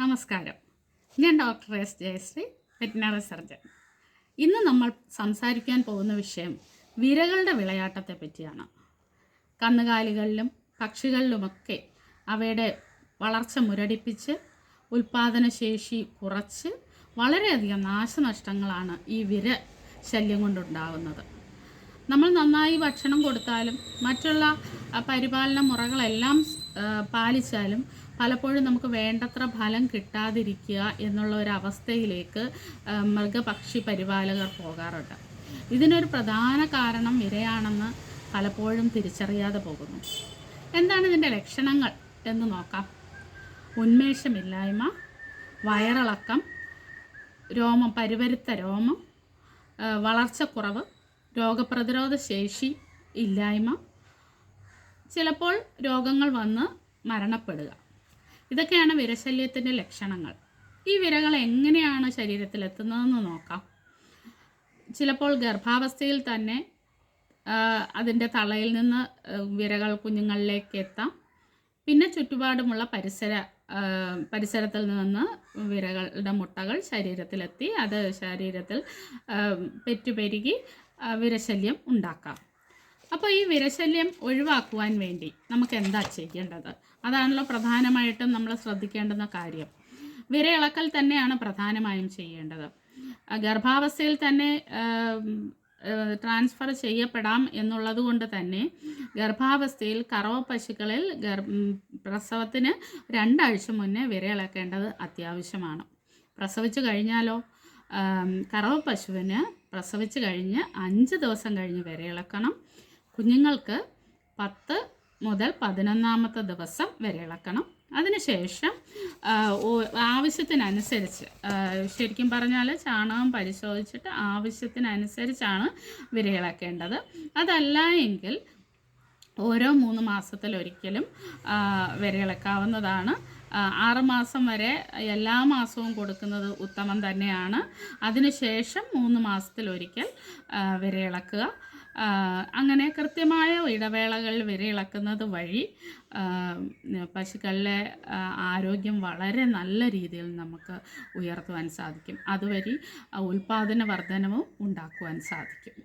നമസ്കാരം. ഞാൻ doctor S Jayasree veterinary surgeon. ഇന്ന് നമ്മൾ സംസാരിക്കാൻ പോകുന്ന വിഷയം വിരകളുടെ വിളയാട്ടത്തെ പറ്റിയാണ്. കന്നുകാലികളിലും പക്ഷികളിലുമൊക്കെ അവയുടെ വളർച്ച മുരടിപ്പിച്ച് ഉൽപാദനശേഷി കുറച്ച് വളരെയധികം നാശനഷ്ടങ്ങളാണ് ഈ വിര ശല്യം കൊണ്ടുണ്ടാകുന്നത്. നമ്മൾ നന്നായി ഭക്ഷണം കൊടുത്താലും മറ്റുള്ള പരിപാലന മുറകളെല്ലാം പാലിച്ചാലും പലപ്പോഴും നമുക്ക് വേണ്ടത്ര ഫലം കിട്ടാതിരിക്കുക എന്നുള്ള ഒരു അവസ്ഥയിലേക്ക് മൃഗപക്ഷി പരിപാലകർ പോകാറുണ്ട്. ഇതിനൊരു പ്രധാന കാരണം വിരയാണെന്ന് പലപ്പോഴും തിരിച്ചറിയാതെ പോകുന്നു. എന്താണ് ഇതിന്റെ ലക്ഷണങ്ങൾ എന്ന് നോക്കാം. ഉന്മേഷമില്ലായ്മ വയറിളക്കം രോമം പരിവരുത്ത രോമം വളർച്ച വളർച്ചക്കുറവ് രോഗപ്രതിരോധ ശേഷി ഇല്ലായ്മ. ചിലപ്പോൾ രോഗങ്ങൾ വന്ന് മരണപ്പെടുക. ഇതൊക്കെയാണ് വിരശല്യത്തിന്റെ ലക്ഷണങ്ങൾ. ഈ വിരകൾ എങ്ങനെയാണ് ശരീരത്തിൽ ശരീരത്തിലെത്തുന്നതെന്ന് നോക്കാം. ചിലപ്പോൾ ഗർഭാവസ്ഥയിൽ തന്നെ അതിന്റെ തളയിൽ നിന്ന് വിരകൾ കുഞ്ഞുങ്ങളിലേക്ക് എത്താം. പിന്നെ ചുറ്റുപാടുമുള്ള പരിസര പരിസരത്തിൽ നിന്ന് വിരകളുടെ മുട്ടകൾ ശരീരത്തിലെത്തി അത് ശരീരത്തിൽ പെറ്റുപെരുകി വിരശല്യം ഉണ്ടാക്കാം. അപ്പോൾ ഈ വിരശല്യം ഒഴിവാക്കുവാൻ വേണ്ടി നമുക്ക് എന്താ ചെയ്യേണ്ടത്? അതാണല്ലോ പ്രധാനമായിട്ടും നമ്മൾ ശ്രദ്ധിക്കേണ്ടുന്ന കാര്യം. വിരയിളക്കൽ തന്നെയാണ് പ്രധാനമായും ചെയ്യേണ്ടത്. ഗർഭാവസ്ഥയിൽ തന്നെ ട്രാൻസ്ഫർ ചെയ്യപ്പെടാം എന്നുള്ളത് കൊണ്ട് തന്നെ ഗർഭാവസ്ഥയിൽ കറവ പശുക്കളിൽ ഗർ പ്രസവത്തിന് രണ്ടാഴ്ച മുന്നേ വിരയിളക്കേണ്ടത് അത്യാവശ്യമാണ്. പ്രസവിച്ചു കഴിഞ്ഞാലോ? കറവ പശുവിന് പ്രസവിച്ച് കഴിഞ്ഞ് അഞ്ച് ദിവസം കഴിഞ്ഞ് വിരയിളക്കണം. കുഞ്ഞുങ്ങൾക്ക് പത്ത് മുതൽ പതിനൊന്നാമത്തെ ദിവസം വരെ ഇളക്കണം. അതിനുശേഷം ആവശ്യത്തിനനുസരിച്ച് ശരിക്കും പറഞ്ഞാൽ ചാണകം പരിശോധിച്ചിട്ട് ആവശ്യത്തിനനുസരിച്ചാണ് വിരയിളക്കേണ്ടത് അതല്ല എങ്കിൽ ഓരോ മൂന്ന് മാസത്തിലൊരിക്കലും വിരയിളക്കാവുന്നതാണ് ആറുമാസം ആറ് മാസം വരെ എല്ലാ മാസവും കൊടുക്കുന്നത് ഉത്തമം തന്നെയാണ്. അതിനുശേഷം മൂന്ന് മാസത്തിലൊരിക്കൽ വിരയിളക്കുക അങ്ങനെ കൃത്യമായ ഇടവേളകൾ വരെ ഇളക്കുന്നത് വഴി പശുക്കളിലെ ആരോഗ്യം വളരെ നല്ല രീതിയിൽ നമുക്ക് ഉയർത്തുവാൻ സാധിക്കും. അതുവഴി ഉൽപാദന വർധനവും ഉണ്ടാക്കുവാൻ സാധിക്കും.